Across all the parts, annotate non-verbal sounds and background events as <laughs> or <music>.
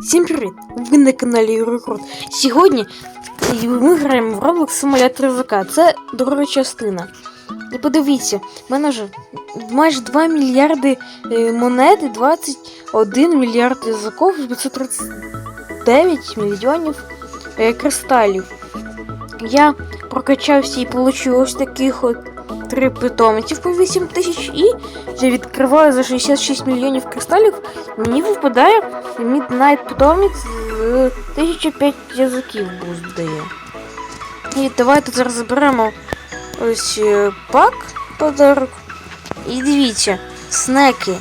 Всім привіт! Ви на каналі Юрокрут. Сьогодні ми граємо в Roblox Симулятор язика. Це друга частина. І подивіться, в мене вже майже 2 мільярди е, монет і 21 мільярд язиків і 539 мільйонів е, кристалів. Я прокачався і отримав ось таких от три питомців по 8 тисяч і я відкриваю за 66 мільйонів кристалів. Мені випадає Midnight питомець з 1005 язиків дає. І давайте зараз заберемо ось е, пак подарок. І дивіться, снеки.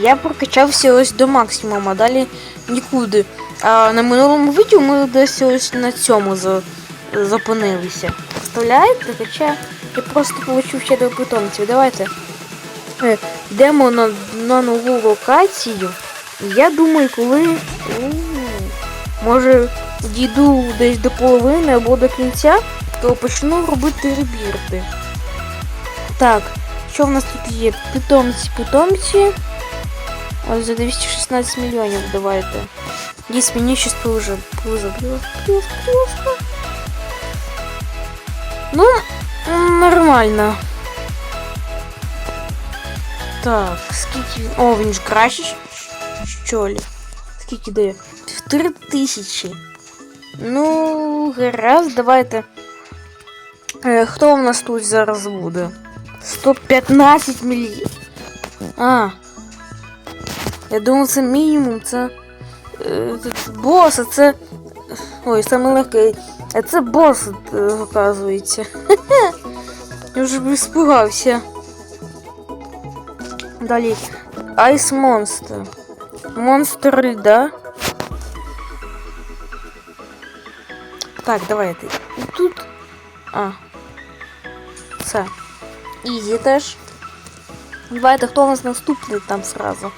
Я прокачався ось до максимуму, а далі нікуди. А на минулому відео ми десь ось на цьому зупинилися. Представляєте? Хоча я просто получив ще до питомців. Давайте е, йдемо на, на нову локацію. Я думаю, коли ну, може дійду десь до половини або до кінця, то почну робити ребірти. Так, що в нас тут є? Питомці, питомці. Ось за 216 мільйонів давайте. Дійсно, мені щось повже. Повже, плюс, плюс, Ну, м, нормально. Так, скільки. О, він ж краще, щ- що лі. Скільки дає? Три тисячі. Ну, гаразд, давайте. Е, хто у нас тут зараз буде? 115 мільйонів. А. Я думав, це мінімум, це. Е, це бос, а це. Ой, саме легкий. А це бос, е, оказується. <laughs> Я вже б испугався. Далі. Айс Монстр. Монстр льда. Так, давайте. І тут. А. Це. Ізі теж. Давайте, хто у нас наступний там сразу.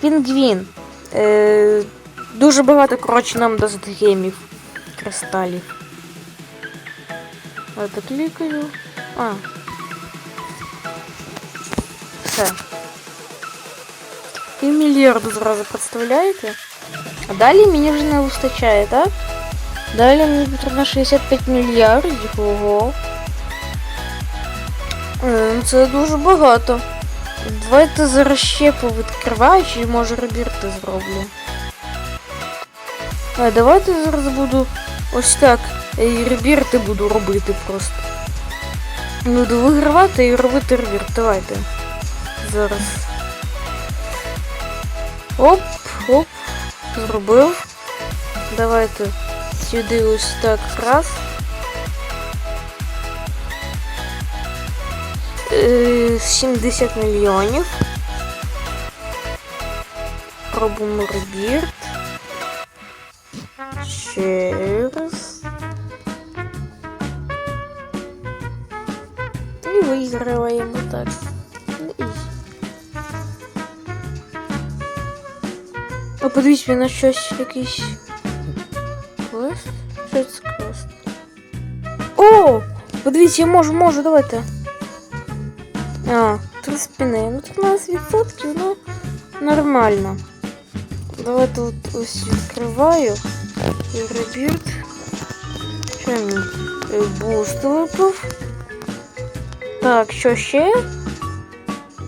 Пінгвін. Е, дуже багато, коротше, нам дасть гемів. Кристалів. Давайте клікаю. А. Все. І мільярду зразу представляєте? А далі мені вже не вистачає, так? Далі мені потрібно 65 мільярдів. Ого. Це дуже багато. Давайте зараз ще повідкриваю, чи може ребірти зроблю. А давайте зараз буду ось так. І ребірти буду робити просто. Буду вигравати і робити ребірт. Давайте. Зараз. Оп, оп. Зробив. Давайте сюди ось так раз. Е, 70 мільйонів. Пробуємо ребірт. Ще раз. І виграємо так. Подивіться, він на щось якийсь квест? Що це квест? О! Подивіться, я можу, можу, давайте. А, три спини. Ну 15%, ну нормально. Давайте от ось відкриваю. І ребірт. Що мені? Буст випав. Так, що ще?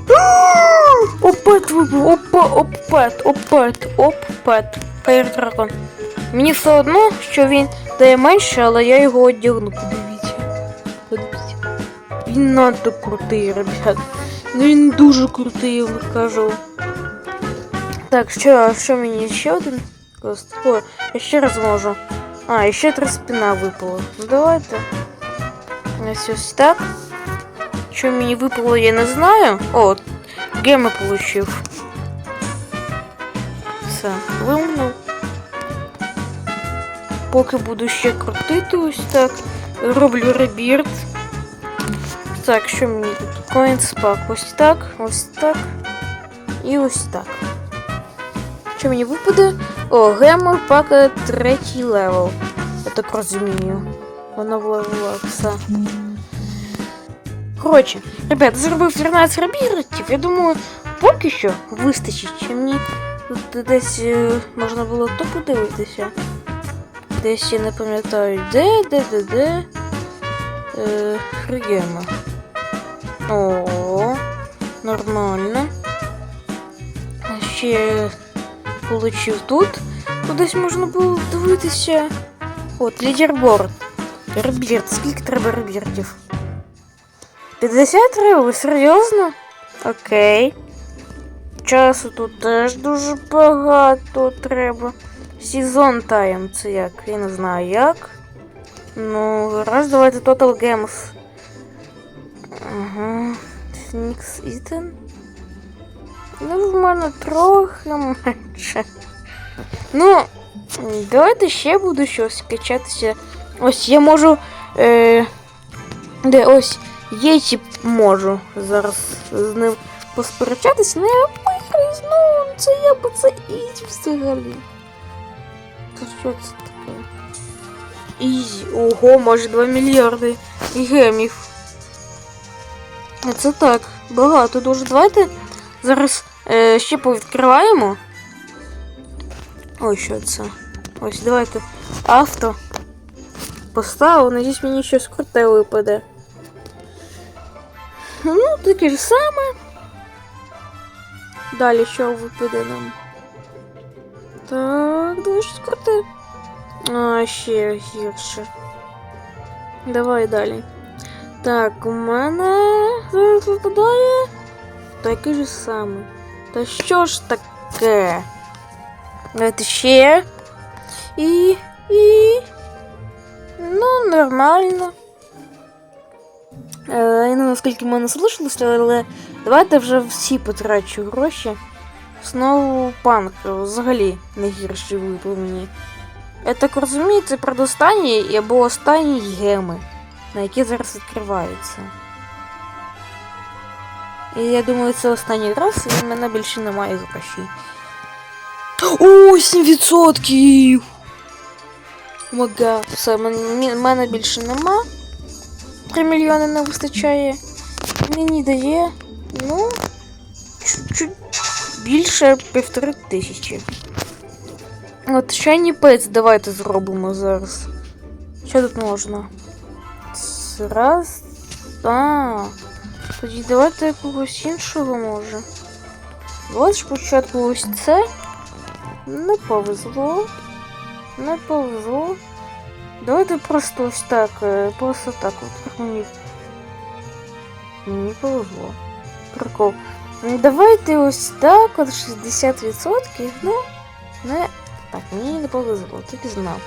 <gasps> Опет опа, опет, опет, опет. Фаєр дракон. Мені все одно, що він дає менше, але я його одягну. Подивіться. Подивіться. Він надто крутий, ребят. Ну він дуже крутий, кажу. Так, що, що мені ще один? Квест? О, я ще раз можу. А, ще три спина випало. Ну давайте. Ось ось так. Що мені випало, я не знаю. О, геми получив. Все, вимкнув. Поки буду ще крутити ось так. Роблю ребірт. Так, що мені тут? Pack. Ось так, ось так. І ось так. Що мені випаде? О, геми пака третій левел. Я так розумію. Воно в левела все. Коротше, ребят, зробив 13 ребіртів. Я думаю, поки що вистачить. Чи мені Тут десь е, можна було то подивитися. Десь я не пам'ятаю, де, де, де, де. Е, Хрігема. О, нормально. Ще получив тут. Десь можна було дивитися. От, лідерборд. Ребірд, скільки треба ребірдів? 50 треба? Ви серйозно? Окей. Часу тут теж дуже багато треба. Сезон тайм, це як? Я не знаю як. Ну, раз, давайте Total Games. Ага. Снікс Ітен. Ну, в мене трохи менше. Ну, давайте ще буду щось качатися. Ось я можу. Е, де ось Єті можу зараз з ним посперечатися, не виграю знову, ну це я, бо це Ізі взагалі. Це що це таке? Ізі. Ого, може 2 мільярди гемів. Це так, багато дуже. Давайте зараз е, ще повідкриваємо. Ой, що це? Ось давайте авто. Поставив, надіюсь, мені щось круте випаде. Ну, таке ж саме. Далі що випаде нам? Так, дуже щось круте. А, ще гірше. Давай далі. Так, у мене зараз випадає таке ж саме. Та що ж таке? Давайте ще. І. І. Ну, нормально. Не знаю, скільки в мене залишилося, але давайте вже всі потрачу гроші. Знову панк взагалі не гірший випав мені. Я так розумію, це предостанні або останні геми, на які зараз відкриваються. І я думаю, це останній раз, і в мене більше немає грошей. О, 7%! Мага, все, мен- мене більше нема. 3 мільйони не вистачає. Мені дає, ну, чуть-чуть більше півтори тисячі. От Shiny Pets давайте зробимо зараз. Що тут можна? Раз. А. Тоді давайте якогось іншого може. Ось спочатку ось це. Не повезло. Не повезло. Давайте просто ось так. е, Просто так от мені. Мені повезло. Прикол. Ну, Давайте ось так, от 60%. Ну, не. Так, мені не повезло, так і знав.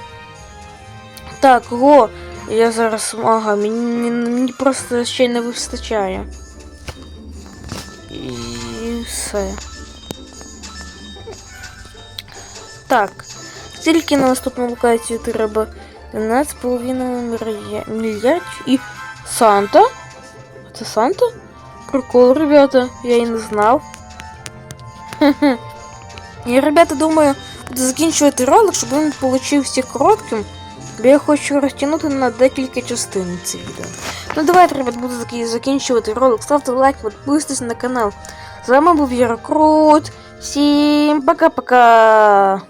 Так, го, я зараз ага, мені, мені просто ще не вистачає. І все. Так. Тільки на наступну локацію треба 12,5 мільярдів і Санта? Це Санта? Прикол, ребята, я і не. Хе-хе. <laughs> Я, ребята, думаю, буду закінчувати ролик, щоб він получився коротким. Бо я хочу розтягнути на декілька частин це відео. Ну давайте, ребят, буду закінчувати ролик. Ставте лайк, підписуйтесь на канал. З вами був Ярокрут. Всім пока-пока!